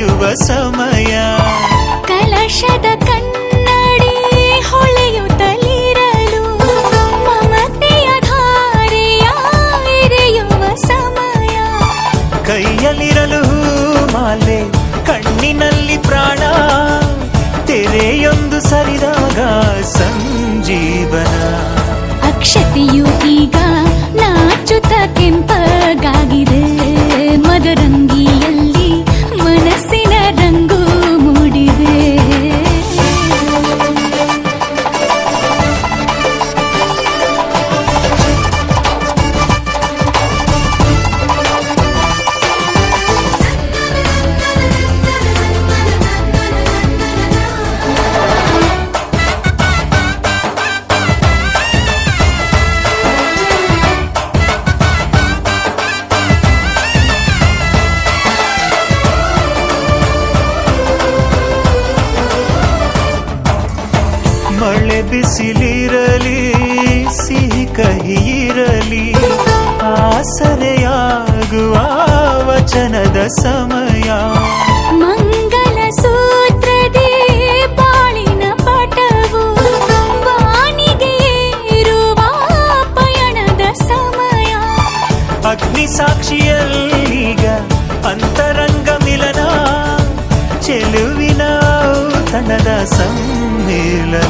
ತೆರೆಯುವ ಸಮಯ. ಕಲಶದ ಕನ್ನಡಿ ಹೊಳೆಯುತ್ತಲಿರಲು ಮಮತೆಯ ಧಾರೆಯ ಎರೆಯುವ ಸಮಯ. ಕೈಯಲ್ಲಿರಲು ಮಾಲೆ ಕಣ್ಣಿನಲ್ಲಿ ಪ್ರಾಣ ತೆರೆಯೊಂದು ಸರಿದಾಗ ಸಂಜೀವನ. ಅಕ್ಷತೆಯು ಈಗ ಮಳೆ ಬಿಸಿಲಿರಲಿ ಸಿಹಿ ಕಹಿಯಿರಲಿ ಆಸರೆಯಾಗುವ ವಚನದ ಸಮಯ. ಮಂಗಲ ಸೂತ್ರದೇ ಬಾಳಿನ ಪಟವು ವಾಣಿಗೆ ಇರುವ ಪಯಣದ ಸಮಯ. ಅಗ್ನಿ ಸಾಕ್ಷಿಯಲ್ಲೀಗ ಅಂತರಂಗ ಮಿಲನ ಚೆಲುವಿನ ತನದ ಸಮ್ಮೇಳನ.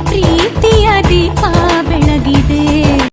Cipri